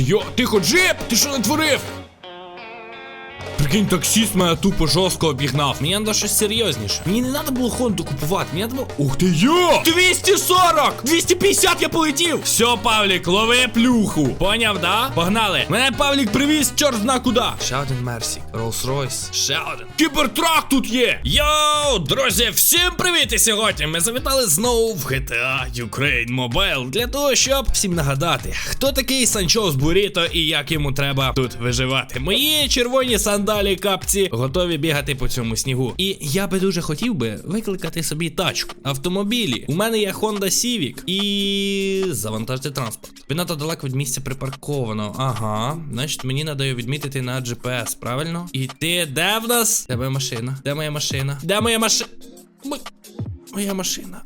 йо, тихо, джип! Ти що натворив? Прикинь, таксіст мене тупо жорстко обігнав. Мені треба щось серйозніше. Мені не треба було Хонду купувати. Мені треба було. Ух ти йо! 240! 250 я полетів! Все, Павлік, лови плюху. Поняв, да? Погнали. Мене Павлік привіз, чорт зна куди. Ще один Мерсі. Роллс-Ройс. Ще один. Кібертрак тут є. Йоу, друзі, всім привіт! І сьогодні ми завітали знову в GTA Ukraine Mobile для того, щоб всім нагадати, хто такий Санчо з Буріто і як йому треба тут виживати. Мої червоні сандалі капці готові бігати по цьому снігу. І я би дуже хотів би викликати собі тачку. Автомобілі. У мене є Honda Civic і завантажити транспорт. Він надто далеко від місця припарковано. Ага. Значить, мені її відмітити на GPS, правильно? І ти де в нас? Де моя машина? Де моя машина? Де моя машина? Моя машина.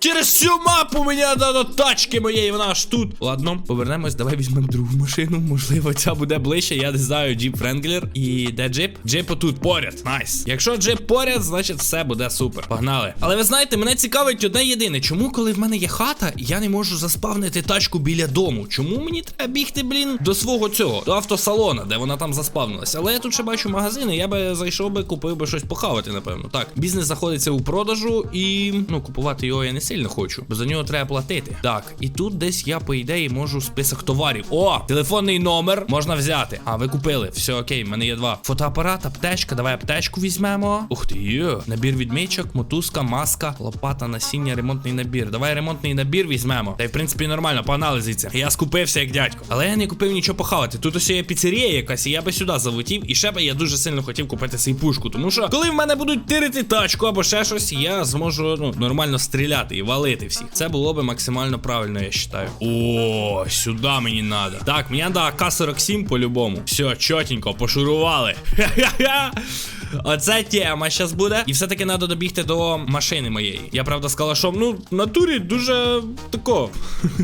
Через всю мапу мені надо тачки моєї, вона аж тут. Ладно, повернемось, давай візьмемо другу машину. Можливо, ця буде ближче. Я не знаю, Джіп Френглер. І де джип? Джип отут поряд. Найс. Якщо джип поряд, значить все буде супер. Погнали. Але ви знаєте, мене цікавить одне єдине. Чому, коли в мене є хата, я не можу заспавнити тачку біля дому? Чому мені треба бігти, блін, до свого цього, до автосалона, де вона там заспавнилася? Але я тут ще бачу магазини, я би зайшов би, купив би щось похавати, напевно. Так, бізнес знаходиться у продажу і ну купувати його я не сильно хочу, бо за нього треба платити. Так, і тут десь я, по ідеї, можу список товарів. О, телефонний номер можна взяти. А, ви купили. Все окей, в мене є два. Фотоапарат, аптечка. Давай аптечку візьмемо. Ух ти, є. Набір відмічок, мотузка, маска, лопата, насіння, ремонтний набір. Давай ремонтний набір візьмемо. Та й в принципі нормально, погнали. Я скупився як дядько. Але я не купив нічого похавати. Тут ось є піцерія якась, і я би сюди залетів. І ще би я дуже сильно хотів купити цей пушку. Тому що коли в мене будуть тирити тачку або ще щось, я зможу ну, нормально стріляти і валити всіх. Це було би максимально правильно, я вважаю. О, сюди мені треба. Так, мені треба АК-47 по-любому. Все, чотенько, пошурували. Ха-ха-ха. Оце тема щас буде. І все-таки треба добігти до машини моєї. Я правда з калашом, ну, в натурі дуже тако.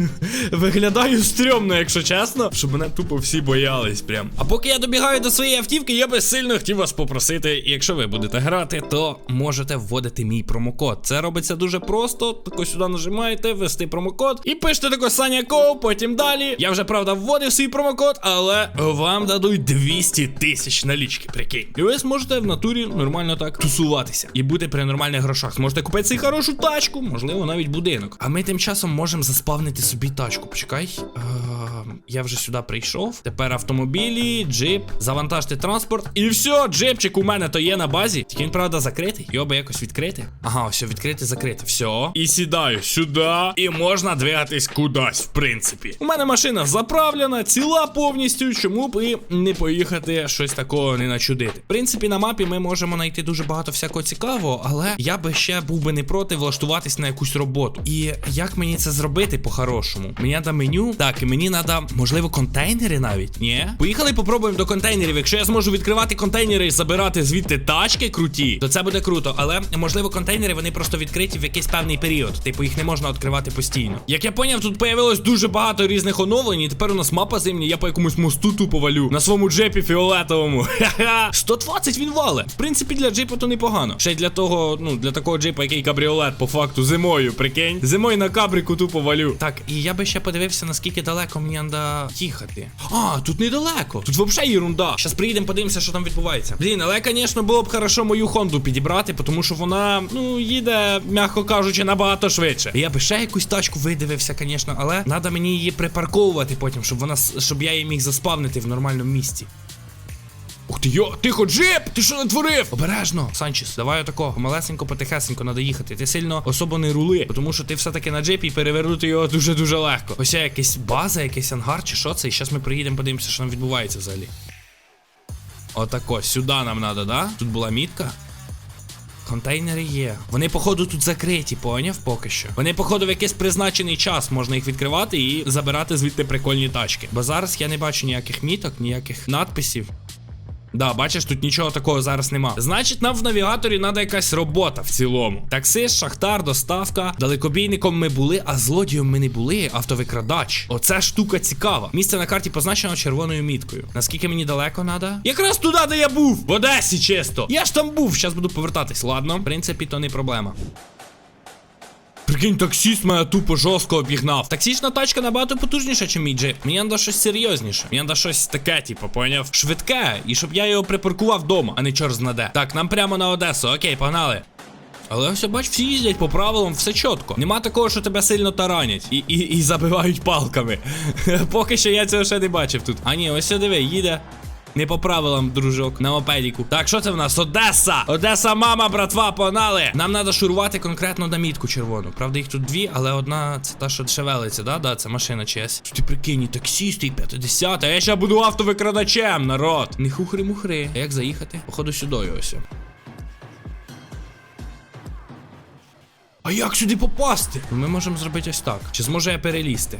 Виглядаю стрьомно, якщо чесно. Щоб мене тупо всі боялись прям. А поки я добігаю до своєї автівки, я би сильно хотів вас попросити, якщо ви будете грати, то можете вводити мій промокод. Це робиться дуже просто. Тако сюди нажимаєте, ввести промокод і пишете тако Саня Коу, потім далі. Я вже правда вводив свій промокод, але вам дадуть 200 тисяч налічки. Прикинь. І ви зможете в натурі нормально так тусуватися і бути при нормальних грошах. Зможете купити собі хорошу тачку, можливо, навіть будинок. А ми тим часом можемо заспавнити собі тачку. Почекай. Е, я вже сюди прийшов. Тепер автомобілі, джип, завантажити транспорт. І все, джипчик у мене то є на базі. Тільки він, правда, закритий. Його би якось відкрити. Ага, все, відкрити, закрити. Все. І сідаю сюди. І можна двигатись кудись, в принципі. У мене машина заправлена, ціла повністю. Чому б і не поїхати щось такого не начудити? В принципі, на мапі ми можемо знайти дуже багато всякого цікавого, але я би ще був би не проти влаштуватись на якусь роботу. І як мені це зробити по-хорошому? Мені треба меню. Так, і мені треба, можливо, контейнери навіть. Ні? Поїхали, попробуємо до контейнерів. Якщо я зможу відкривати контейнери і забирати звідти тачки круті, то це буде круто. Але можливо, контейнери вони просто відкриті в якийсь певний період. Типу їх не можна відкривати постійно. Як я поняв, тут появилось дуже багато різних оновлень, і тепер у нас мапа зимня, я по якомусь мосту тупо валю. На своєму джепі фіолетовому. Ха-ха. 120 він вале. В принципі, для джипу то непогано. Ще й для того, ну, для такого джипа, який кабріолет, по факту, зимою, прикинь. Зимою на кабрику тупо валю. Так, і я би ще подивився, наскільки далеко мені треба їхати. А, тут недалеко. Тут взагалі ерунда. Щас приїдемо, подивимося, що там відбувається. Блін, але, звісно, було б хорошо мою Хонду підібрати, тому що вона, ну, їде, м'яко кажучи, набагато швидше. Я би ще якусь тачку видивився, звісно, але треба мені її припарковувати потім, щоб вона щоб я її міг заспавнити в нормальному місці. Ух ти йо, тихо, джип! Ти що натворив? Обережно, Санчес, давай отако, малесенько, потихесенько надо їхати. Ти сильно особо не рули, тому що ти все-таки на джипі і перевернути його дуже-дуже легко. Ось є якась база, якийсь ангар чи що це, і зараз ми приїдемо, подивимося, що там відбувається взагалі. Отако, сюди нам треба, да? Тут була мітка. Контейнери є. Вони, походу, тут закриті, поняв поки що. Вони, походу, в якийсь призначений час можна їх відкривати і забирати звідти прикольні тачки. Бо зараз я не бачу ніяких міток, ніяких надписів. Да, бачиш, тут нічого такого зараз нема. Значить, нам в навігаторі треба якась робота в цілому. Таксист, шахтар, доставка. Далекобійником ми були, а злодієм ми не були. Автовикрадач. Оця штука цікава. Місце на карті позначено червоною міткою. Наскільки мені далеко треба? Якраз туди, де я був! В Одесі, чисто. Я ж там був, зараз буду повертатись, ладно. В принципі, то не проблема. Прикинь, таксіст мене тупо жорстко обігнав. Таксічна тачка набагато потужніша, ніж мій джип. Мені треба щось серйозніше. Мені треба щось таке, типу, поняв? Швидке, і щоб я його припаркував вдома, а не чорт знаде. Так, нам прямо на Одесу. Окей, погнали. Але ось бач, всі їздять по правилам, все чітко. Нема такого, що тебе сильно таранять і, і, і забивають палками. Поки що я цього ще не бачив тут. А ні, ось диви, їде. Не по правилам, дружок, на мопедіку. Так, що це в нас? Одеса! Одеса, мама, братва, погнали! Нам треба шурувати конкретно на червону. Правда, їх тут дві, але одна це та, що шевелиться, да? Да, це машина чиясь. Ти прикинь, і таксіст, і 50, а я ще буду автовикрадачем, народ. Не хухри-мухри. А як заїхати? Походу сюди ось. А як сюди попасти? Ми можемо зробити ось так. Чи зможу я перелізти?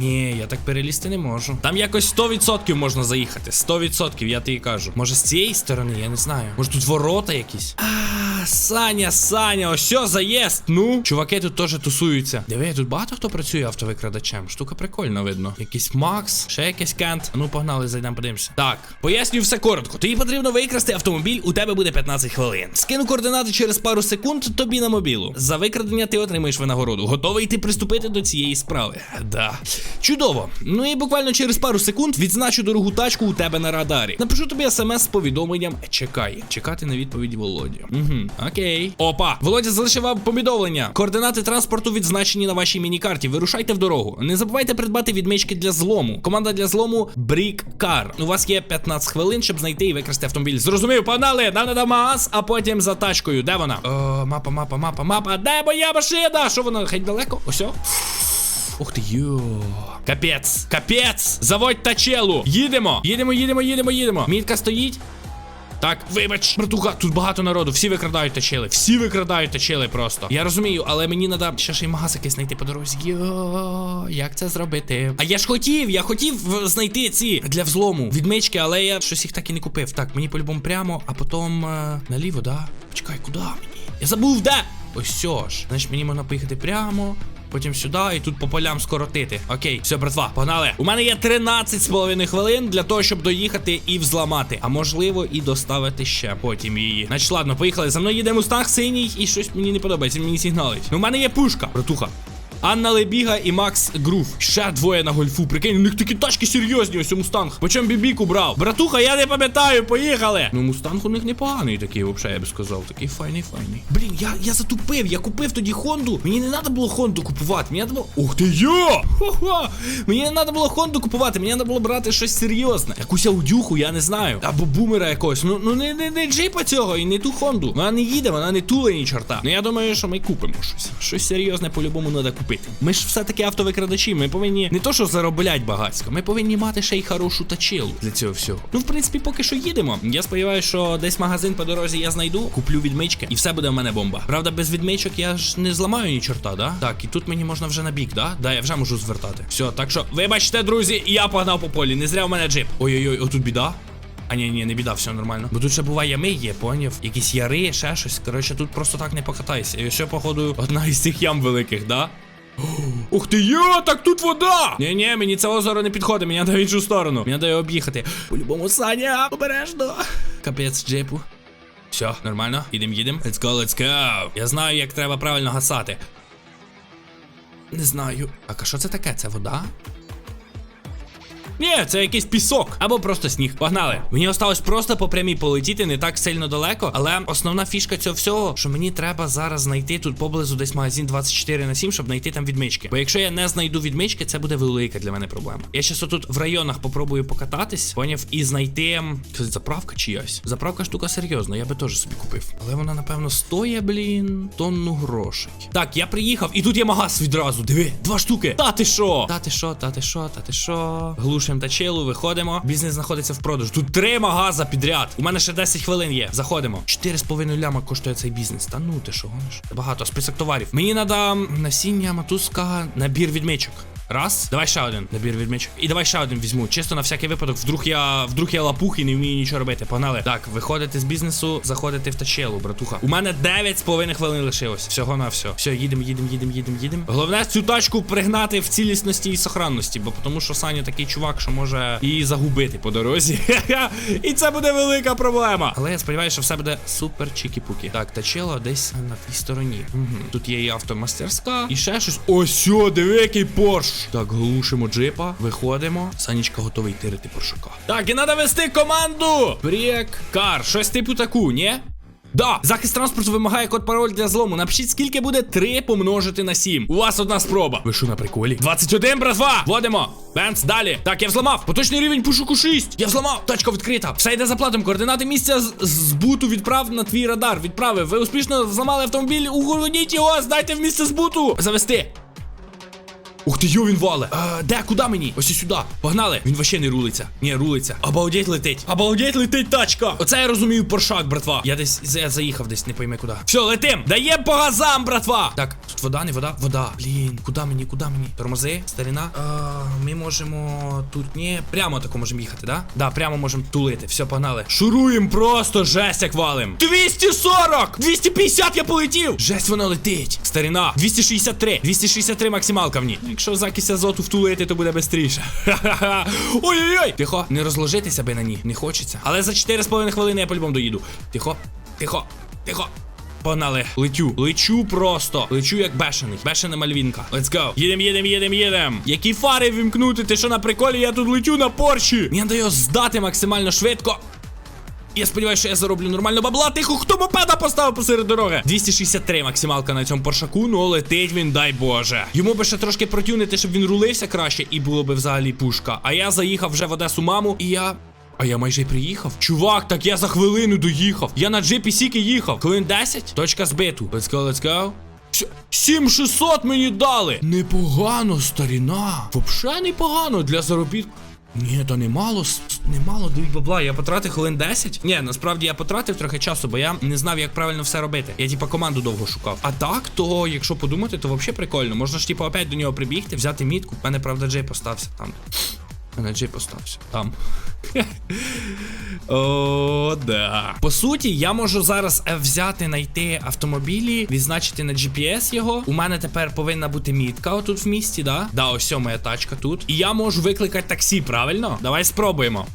Ні, я так перелізти не можу. Там якось 100% можна заїхати. 100% я тобі кажу. Може з цієї сторони, я не знаю. Може тут ворота якісь. А, Саня, Саня, ось що заїзд. Ну. Чуваки тут теж тусуються. Диви, тут багато хто працює автовикрадачем. Штука прикольна, видно. Якийсь Макс, ще якийсь Кент. Ну, погнали, зайдемо, подивимося. Так, пояснюю все коротко. Тобі потрібно викрасти автомобіль, у тебе буде 15 хвилин. Скину координати через пару секунд тобі на мобілу. За викрадення ти отримаєш винагороду. Готовий ти приступити до цієї справи. Да. Чудово. Ну і буквально через пару секунд відзначу дорогу тачку у тебе на радарі. Напишу тобі смс з повідомленням Чекай. Чекати на відповідь Володі. Угу. Окей. Опа. Володя залишив вам повідомлення. Координати транспорту відзначені на вашій мінікарті. Вирушайте в дорогу. Не забувайте придбати відмички для злому. Команда для злому Brick Car. У вас є 15 хвилин, щоб знайти і викрасти автомобіль. Зрозумів, погнали! Нам надо МАЗ, а потім за тачкою. Де вона? О, мапа, мапа, мапа, мапа. Де моя машина? Що вона? Хай далеко? Ось. Ух ти, йо. Капець, капець! Заводь тачелу! Їдемо! Їдемо, їдемо, їдемо, їдемо. Мітка стоїть. Так, вибач, братуха, тут багато народу, всі викрадають тачели, всі викрадають тачели просто. Я розумію, але мені треба ще ще й магаз якийсь знайти по дорозі. Йо, як це зробити? А я ж хотів, я хотів знайти ці для взлому відмички, але я щось їх так і не купив. Так, мені по-любому прямо, а потім е, наліво, да? Чекай, куди мені? Я забув, де? Ось все ж. Значить, мені можна поїхати прямо. Потім сюди і тут по полям скоротити. Окей, все, братва, погнали. У мене є 13 з половиною хвилин для того, щоб доїхати і взламати. А можливо, і доставити ще потім її. Значить, ладно, поїхали. За мною їде мустанг синій, і щось мені не подобається, мені сигналить. Ну, у мене є пушка, братуха. Анна Лебіга і Макс Грув. Ще двоє на гольфу. Прикинь, у них такі тачки серйозні, ось у мустанг. По чому бібіку брав? Братуха, я не пам'ятаю, поїхали. Ну, мустанг у них непоганий такий, взагалі, я би сказав. Такий файний, файний. Блін, я, я затупив, я купив тоді Хонду. Мені не треба було Хонду купувати. Мені треба було. Ух ти йо! Хо-хо! Мені не треба було Хонду купувати, мені треба було брати щось серйозне. Якусь аудюху, я не знаю. Або бумера якогось. Ну, ну не, не, не джипа цього і не ту Хонду. Вона не їде, вона не туле ні чорта. Ну я думаю, що ми купимо щось. Щось серйозне по-любому треба купити. Ми ж все-таки автовикрадачі. Ми повинні не то, що зароблять багатсько, ми повинні мати ще й хорошу тачилу для цього всього. Ну, в принципі, поки що їдемо. Я сподіваюся, що десь магазин по дорозі я знайду, куплю відмички, і все буде в мене бомба. Правда, без відмичок я ж не зламаю ні чорта, да? Так, і тут мені можна вже на бік, да? Да, я вже можу звертати. Все, так що, вибачте, друзі, я погнав по полі. Не зря в мене джип. Ой-ой-ой, отут біда. А ні, ні, не біда, все нормально. Бо тут ще буває ями є, поняв? Якісь яри, ще щось. Коротше, тут просто так не покатайся. І ще, походу, одна із цих ям великих, да? Ух ти, йо, так тут вода! Ні, ні, мені це озеро не підходить, мені треба в іншу сторону. Мені треба об'їхати. По-любому, Саня, обережно. Капець джипу. Все, нормально, їдем, їдем. Let's go, let's go. Я знаю, як треба правильно гасати. Не знаю. Так, а що це таке? Це вода? Ні, це якийсь пісок або просто сніг. Погнали. Мені осталось просто по прямій полетіти не так сильно далеко, але основна фішка цього всього, що мені треба зараз знайти тут поблизу десь магазин 24 на 7, щоб знайти там відмички. Бо якщо я не знайду відмички, це буде велика для мене проблема. Я щас тут в районах попробую покататись, поняв, і знайти. Кстати, заправка чиясь. Заправка штука серйозна, я би теж собі купив. Але вона, напевно, стоїть, блін, тонну грошей. Так, я приїхав, і тут є магаз відразу. Диви, два штуки. Та ти що? Та ти що, та ти що, та що? Глушимо тачелу, виходимо. Бізнес знаходиться в продаж. Тут три магаза підряд. У мене ще 10 хвилин є. Заходимо. 4,5 ляма коштує цей бізнес. Та ну ти що гониш? Багато, список товарів. Мені треба насіння, мотузка, набір відмичок. Раз. Давай ще один. Набір відмічок. І давай ще один візьму. Чисто на всякий випадок. Вдруг я вдруг я лапух і не вмію нічого робити. Погнали. Так, виходити з бізнесу, заходити в тачелу, братуха. У мене 9,5 хвилин лишилось. Всього на все. Все, їдемо, їдемо, їдемо, їдемо, їдемо. Головне цю тачку пригнати в цілісності і сохранності, бо тому що Саня такий чувак, що може її загубити по дорозі. І це буде велика проблема. Але я сподіваюся, що все буде супер чікі-пукі. Так, тачело десь на тій стороні. Угу. Тут є і автомастерська, і ще щось. Ось, диви, який порш. Так, глушимо джипа, виходимо. Санічка готовий тирити поршака. Так, і треба вести команду. Брек, кар, щось типу таку, ні? Да, захист транспорту вимагає код пароль для злому. Напишіть, скільки буде 3 помножити на 7. У вас одна спроба. Ви що на приколі? 21, братва! Вводимо. Бенц, далі. Так, я взламав. Поточний рівень пошуку 6. Я взламав. Тачка відкрита. Все йде за платом. Координати місця збуту відправ на твій радар. Відправив. Ви успішно взламали автомобіль. Угородіть його, здайте в місце збуту. Завести. Ух ти, йо, він вале. Е, де, куди мені? Ось і сюди. Погнали. Він вообще не рулиться. Ні, рулиться. Обалдеть летить. Обалдеть летить тачка. Оце я розумію поршак, братва. Я десь я заїхав десь, не пойми куди. Все, летим. Даєм по газам, братва. Так, тут вода, не вода, вода. Блін, куди мені, куди мені? Тормози, старина. А, ми можемо тут ні. Прямо тако можемо їхати, да? Да, прямо можемо тулити. Все, погнали. Шуруємо просто жесть, як валим. 240! 250 я полетів! Жесть вона летить. Старина. 263. 263 максималка в ній. Якщо закись азоту втулити, то буде. Ха-ха-ха. Ой-ой-ой. Тихо, не розложитися би на ній. Не хочеться. Але за 4,5 хвилини я по-любому доїду. Тихо, тихо, тихо. Погнали. Летю, лечу просто. Лечу як бешений. Бешена мальвінка. Let's go. Їдем, їдем, їдем, їдем. Які фари вімкнути? Ти що на приколі? Я тут летю на порші. Мені треба здати максимально швидко. Я сподіваюся, що я зароблю нормально бабла. Тихо, хто мопеда поставив посеред дороги? 263 максималка на цьому поршаку, ну летить він, дай Боже. Йому би ще трошки протюнити, щоб він рулився краще, і було би взагалі пушка. А я заїхав вже в Одесу маму, і я. А я майже й приїхав. Чувак, так я за хвилину доїхав. Я на джипі сіки їхав. Хвилин 10, точка збиту. Let's go, let's go. 7600 мені дали! Непогано, старіна. Вообще непогано для заробітку. Ні, то немало, немало дають бабла. Я потратив хвилин 10. Ні, насправді я потратив трохи часу, бо я не знав, як правильно все робити. Я типа команду довго шукав. А так, то якщо подумати, то взагалі прикольно. Можна ж типа опять до нього прибігти, взяти мітку. У мене, правда, джей постався там. Мене джей постався. Там. О, да. По суті, я можу зараз е, взяти, знайти автомобілі, відзначити на GPS його. У мене тепер повинна бути мітка отут в місті, да? Да, ось моя тачка тут. І я можу викликати таксі, правильно? Давай спробуємо.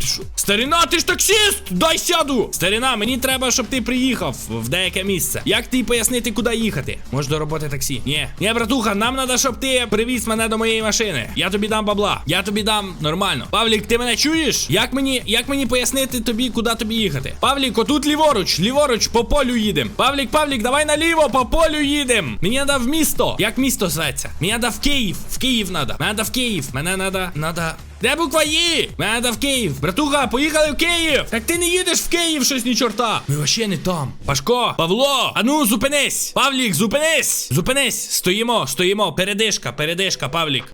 Ти що? Старина, ти ж таксіст! Дай сяду! Старина, мені треба, щоб ти приїхав в деяке місце. Як ти пояснити, куди їхати? Може до роботи таксі? Ні. Ні, братуха, нам треба, щоб ти привіз мене до моєї машини. Я тобі дам бабла. Я тобі дам нормально. Павлік, ти мене чуєш? Як мені, як мені пояснити тобі, куди тобі їхати? Павлік, отут ліворуч, ліворуч, по полю їдем. Павлік, Павлік, давай наліво, по полю їдем. Мені треба в місто. Як місто зветься? Мені треба в Київ. В Київ треба. Мене треба в Київ. Мене треба. Надо. Де буква Є? Мене треба в Київ. Братуха, поїхали в Київ. Так ти не їдеш в Київ, щось ні чорта. Ми вообще не там. Пашко, Павло, ану, зупинись. Павлік, зупинись. Зупинись. Стоїмо, стоїмо. Передишка, передишка, Павлік.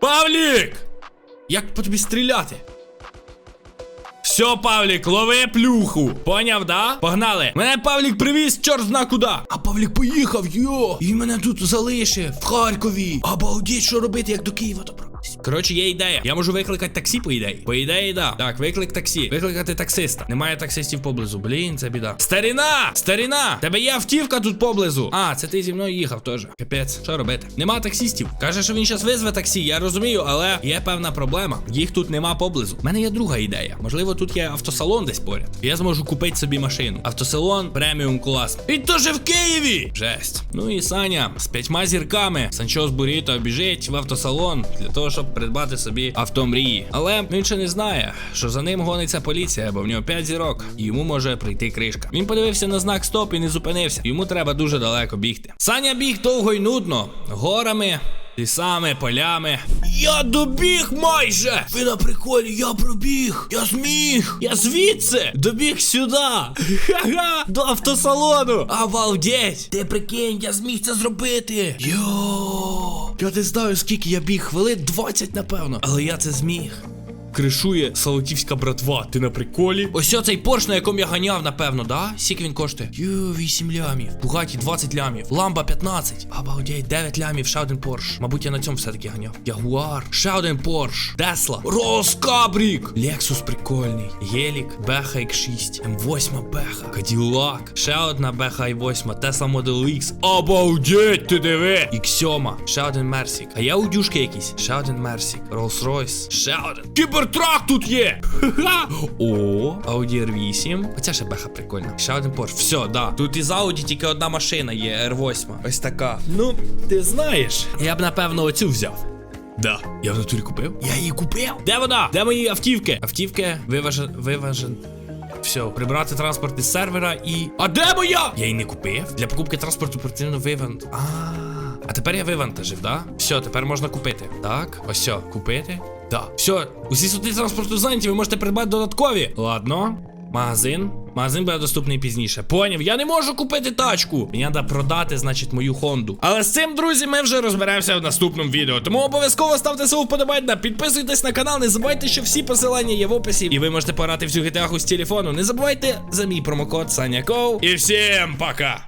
Павлік! Як по тобі стріляти? Все, Павлік, лови плюху. Поняв, да? Погнали. Мене Павлік привіз, чорт зна куди. А Павлік поїхав, йо. І мене тут залишив в Харкові. Обалдіть, що робити, як до Києва добратись. Коротше, є ідея. Я можу викликати таксі, по ідеї. По ідеї, да. Так, виклик таксі. Викликати таксиста. Немає таксистів поблизу. Блін, це біда. Старіна! Старіна! Тебе є автівка тут поблизу. А, це ти зі мною їхав теж. Капець, що робити? Нема таксістів. Каже, що він зараз визве таксі. Я розумію, але є певна проблема. Їх тут нема поблизу. У мене є друга ідея. Можливо, тут є автосалон десь поряд. Я зможу купити собі машину. Автосалон преміум клас. І то же в Києві! Жесть. Ну і Саня з п'ятьма зірками. Санчо з Буріто біжить в автосалон для того, щоб придбати собі авто мрії. Але він ще не знає, що за ним гониться поліція, бо в нього 5 зірок, і йому може прийти кришка. Він подивився на знак стоп і не зупинився. Йому треба дуже далеко бігти. Саня біг довго й нудно, горами. Лісами, полями. Я добіг майже! Ви на приколі, я пробіг! Я зміг! Я звідси! Добіг сюди! Ха-ха! До автосалону! Обалдеть! Ти прикинь, я зміг це зробити! Йо! Я не знаю, скільки я біг, хвилин 20, напевно. Але я це зміг. Кришує Салатівська братва. Ти на приколі? Ось цей порш, на якому я ганяв, напевно, да? Скільки він коштує? Ю, 8 лямів. Бугаті 20 лямів. Ламба 15. Обалдеть, 9 лямів, ще один порш. Мабуть, я на цьому все-таки ганяв. Ягуар. Ще один порш. Тесла. Роскабрік. Лексус прикольний. Гелік. Беха X6. М8 Беха. Каділак. Ще одна Беха i8. Тесла Model X. Обалдеть, ти диви. X7. Ще один Мерсік. А є удюшки якісь? Ще один Мерсік. Rolls-Royce. Ще один. Кібертрак тут є. Ха-ха. О, Audi R8. Оця ще беха прикольна. Ще один порш. Все, да. Тут із Audi тільки одна машина є, R8. Ось така. Ну, ти знаєш. Я б напевно оцю взяв. Да. Я в натурі купив? Я її купив. Де вона? Де мої автівки? Автівки виважен. виважен. Все, прибрати транспорт із сервера і. А де моя? Я її не купив. Для покупки транспорту потрібно вивант. А. А тепер я вивантажив, да? Все, тепер можна купити. Так, ось все, купити. Да. Все, усі суди транспорту зайняті, ви можете придбати додаткові. Ладно. Магазин. Магазин буде доступний пізніше. Поняв, я не можу купити тачку. Мені треба продати, значить, мою Хонду. Але з цим, друзі, ми вже розберемося в наступному відео. Тому обов'язково ставте свого вподобання, підписуйтесь на канал, не забувайте, що всі посилання є в описі. І ви можете пограти в цю GTA з телефону. Не забувайте за мій промокод SanyaKow. І всім пока!